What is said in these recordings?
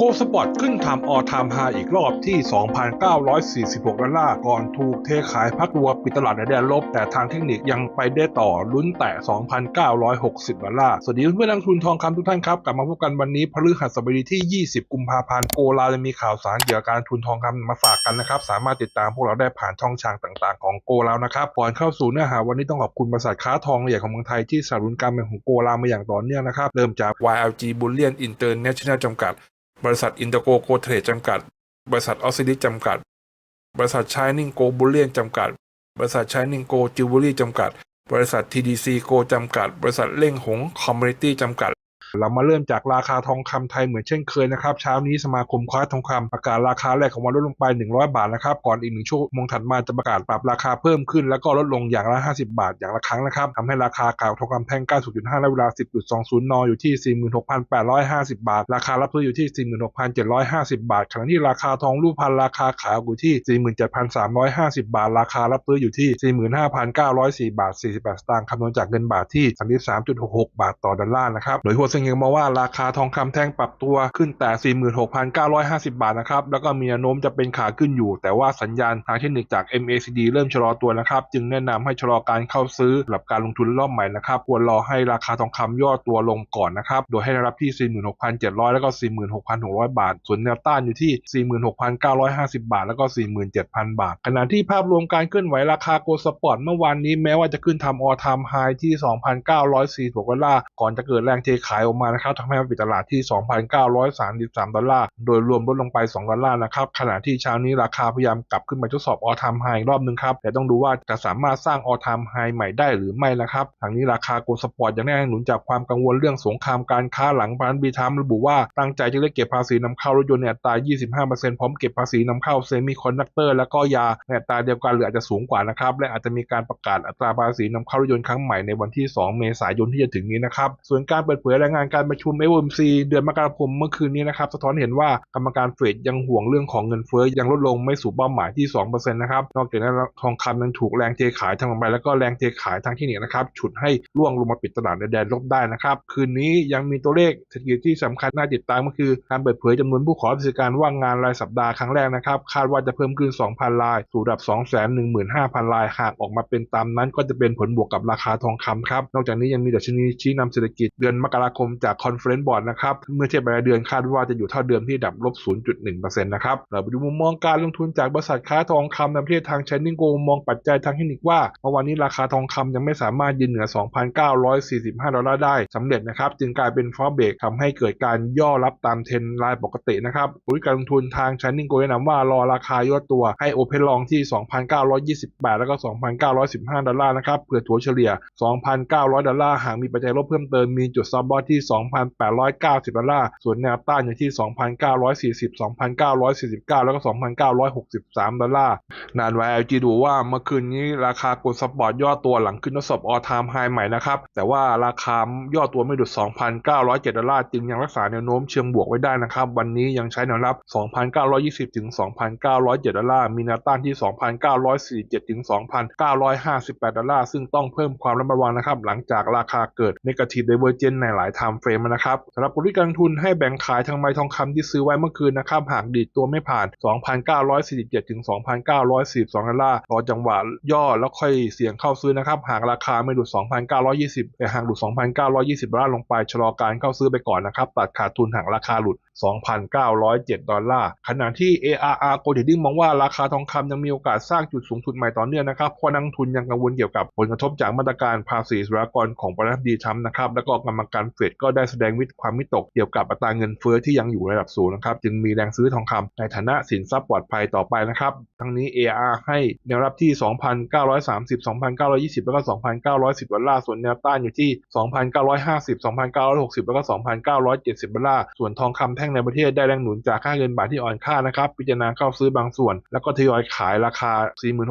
โกสปอร์ตขึ้นทำออทามไฮอีกรอบที่ 2,946 ดอลลาร์ ก่อนถูกเทขายพักตัวปิดตลาดในแดนลบ แต่ทางเทคนิคยังไปได้ต่อลุ้นแต่ 2,960 ดอลลาร์ สวัสดีเพื่อนนักลงทุนทองคำทุกท่านครับ กลับมาพบกันวันนี้พฤหัสบดีที่ 20 กุมภาพันธ์โกลาจะมีข่าวสารเกี่ยวกับการทุนทองคำมาฝากกันนะครับ สามารถติดตามพวกเราได้ผ่านช่องทางต่างๆ ของโกลานะครับก่อนเข้าสู่เนื้อหาวันนี้ต้องขอบคุณบริษัทค้าทองใหญ่ของเมืองไทยที่สนับสนุนการเมืองของโกลามาอย่างต่อเนื่องนะครับเริ่มจาก YLG Bullion International จำกัด บริษัทอินเตอร์โกโกเทรดจำกัด บริษัทออสซิลิจำกัด บริษัทชายนิงโกบุลเลียนจำกัด บริษัทชายนิงโกจิวเวลรี่จำกัด บริษัททีดีซีโกจำกัด บริษัทเล่งหงคอมมูนิตี้จำกัด เรามาเริ่มจากราคาทองคำไทยเหมือนเช่นเคยนะครับ เช้านี้สมาคมค้าทองคำประกาศราคาแรกของวันลดลงไป 100 บาทนะครับ ก่อนอีกหนึ่งชั่วโมงถัดมาจะประกาศปรับราคาเพิ่มขึ้น แล้วก็ลดลงอย่างละ 50 บาทอย่างละครั้งนะครับทำให้ราคาขาวทองคำแท่ง 90.5ในเวลา 10.20 น อยู่ที่ 46,850 บาท ราคารับซื้ออยู่ที่ 46,750 บาท ขณะที่ราคาทองรูปพันราคาขายอยู่ที่ 47,350 บาท ราคารับซื้ออยู่ที่ 45,904 บาท 48 สตางค์คำนวณจากเงินบาทที่ 33.66 บาทต่อดอลลาร์นะครับ โดยหัวเซงยังมองว่าราคาทองคำแท่งปรับตัวขึ้นแต่ 46,950 บาทนะครับ แล้วก็มีแนวโน้มจะเป็นขาขึ้นอยู่ แต่ว่าสัญญาณทางเทคนิคจาก MACD เริ่มชะลอตัวนะครับ จึงแนะนำให้ชะลอการเข้าซื้อสำหรับการลงทุนรอบใหม่นะครับ ควรรอให้ราคาทองคำย่อตัวลงก่อนนะครับ โดยให้รับที่ 46,700 แล้วก็ 46,600 บาท ส่วนแนวต้านอยู่ที่ 46,950 บาท แล้วก็ 47,000 บาท ขณะที่ภาพรวมการเคลื่อนไหวราคาโกลด์สปอร์ตเมื่อวานนี้แม้ว่าจะขึ้นทำออทามไฮที่ 2,946ดอลลาร์ก่อนจะเกิดแรงเทขายออกมานะครับทำให้ปิดตลาดที่ 2,933 ดอลลาร์ โดยรวมลดลงไป 2 ดอลลาร์นะครับ ขณะที่เช้านี้ราคาพยายามกลับขึ้นมาทดสอบออทามไฮรอบหนึ่งครับ แต่ต้องดูว่าจะสามารถสร้างออทามไฮใหม่ได้หรือไม่นะครับ ทางนี้ราคาโกลสปอร์ตยังได้หนุนจากความกังวลเรื่องสงครามการค้าหลังพันบีทามระบุว่าตั้งใจจะเรียกเก็บภาษีนำเข้ารถยนต์ในอัตรา 25%พร้อมเก็บภาษีนำเข้าเซมิคอนดักเตอร์และก็ยาในอัตราเดียวกันหรืออาจจะสูงกว่านะครับ และอาจจะมีการประกาศอัตราภาษีนำเข้ารถยนต์ครั้งใหม่ในวันที่ 2 เมษายนที่จะถึงนี้นะครับ ส่วนการเปิดเผยรายงานการประชุม FOMC เดือนมกราคมเมื่อคืนนี้นะครับสะท้อนเห็นว่ากรรมการเฟดยังห่วงเรื่องของเงินเฟ้อยังลดลงไม่สู่เป้าหมายที่2%นะครับนอกจากนั้นทองคำยังถูกแรงเทขายทางกำไรแล้วก็แรงเทขายทางที่เหนียนะครับฉุดให้ร่วงลงมาปิดตลาดในแดนลบได้นะครับคืนนี้ยังมีตัวเลขเศรษฐกิจที่สำคัญน่าติดตามก็คือการเปิดเผยจำนวนผู้ขอราชการว่างงานรายสัปดาห์ครั้งแรกนะครับคาดว่าจะเพิ่มขึ้น 2,000 ราย สู่ระดับ 215,000 รายหากออกมาเป็นตามนั้นก็จะเป็นผลบวกกับราคาทองคำครับนอกจากนี้ยังมีดัชนีชี้นำเศรษฐกิจเดือนมกราคมจาก Conference Board นะครับ เมื่อเทียบรายเดือนคาดว่าจะอยู่เท่าเดิมที่ดับลบ 0.1%นะครับ เราไปดูมุมมองการลงทุนจากบริษัทค้าทองคำในประเทศทาง Shining Go มองปัจจัยทางเทคนิคว่าเมื่อวานนี้ราคาทองคำยังไม่สามารถยืนเหนือ 2,945 ดอลลาร์ได้สำเร็จนะครับจึงกลายเป็นฟอเบรกทำให้เกิดการย่อรับตามเทรนรายปกตินะครับบริการลงทุนทาง Shining Go แนะนำว่ารอราคาย่อตัวให้โอเพนลองที่ 2,928 แล้วก็ 2,915 ดอลลาร์นะครับเพื่อถัวเฉลี่ย 2,900 ดอลลาร์หากมีปัจจัยลบเพิ่มเติมมีจุดซับบอทที่ที่ 2,890 ดอลลาร์ ส่วนแนวต้านอยู่ที่ 2,940 2,949 แล้วก็ 2,963 ดอลลาร์ นาน YLG ดูว่าเมื่อคืนนี้ราคากดสปอร์ตย่อตัวหลังขึ้นทดสอบออทามไฮใหม่นะครับ แต่ว่าราคาย่อตัวไม่ดุด 2,907 ดอลลาร์ จึงยังรักษาแนวโน้มเชิงบวกไว้ได้นะครับ วันนี้ยังใช้แนวรับ 2,920 ถึง 2,907 ดอลลาร์ มีแนวต้านที่ 2,947 ถึง 2,958 ดอลลาร์ ซึ่งต้องเพิ่มความระมัดระวังนะครับ หลังจากราคาเกิด Negative Divergence ในหลายไทม์เฟรมนะครับสำหรับกลยุทธ์การลงทุนให้แบ่งขายทางไม้ทองคำที่ซื้อไว้เมื่อคืนนะครับหากดีดตัวไม่ผ่าน 2,947ถึง2,942ดอลลาร์รอจังหวะย่อแล้วค่อยเสี่ยงเข้าซื้อนะครับ หากราคาไม่หลุด 2,920แต่หากหลุด 2,920ดอลลาร์ลงไปชะลอการเข้าซื้อไปก่อนนะครับตัดขาดทุนหากราคาหลุด 2,907 ดอลลาร์ ขณะที่ ARR Gold Trading มองว่าราคาทองคำยังมีโอกาสสร้างจุดสูงสุดใหม่ต่อเนื่องนะครับ เพราะนักทุนยังกังวลเกี่ยวกับผลกระทบจากมาตรการภาษีสุรากรของประธานาธิบดีทรัมป์นะครับ แล้วก็กรรมการเฟดก็ได้แสดงวิความมิตกเกี่ยวกับอัตราเงินเฟ้อที่ยังอยู่ในระดับสูงนะครับ จึงมีแรงซื้อทองคำในฐานะสินทรัพย์ปลอดภัยต่อไปนะครับ ทั้งนี้ AR ให้แนวรับที่ 2,930 2,920 แล้วก็ 2,910 ดอลลาร์ ส่วนแนวต้านอยู่ที่ 2,950 2,960 แล้วก็ 2,970 ดอลลาร์ ส่วนทองคำแท่งในประเทศได้แรงหนุนจากค่าเงินบาทที่อ่อนค่านะครับพิจารณาเข้าซื้อบางส่วน แล้วก็ทยอยขายราคา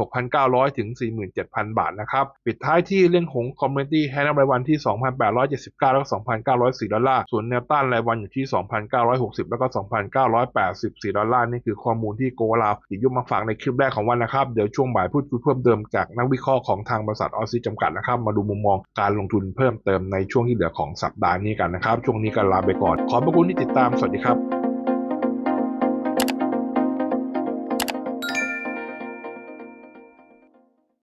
46,900 ถึง 47,000 บาทนะครับปิดท้ายที่เรื่องของคอมมูนิตี้ให้นับรายวันที่ 2,879 แล้วก็ 2,904 ดอลลาร์ส่วนแนวต้านรายวันอยู่ที่ 2,960 แล้วก็ 2,984 ดอลลาร์นี่คือข้อมูลที่โกลาวหยิบยกมาฝากในคลิปแรกของวันนะครับเดี๋ยวช่วงบ่ายพูดคุยเพิ่มเติมจากนักวิเคราะห์ของทางบริษัทออซิจำกัดนะครับมาดูมุมมองการลงทุนเพิ่มเติมในช่วงที่เหลือของสัปดาห์นี้กันนะครับช่วงนี้ก็ลาไปก่อน ขอบพระคุณที่ติดตามสวัสดีครับ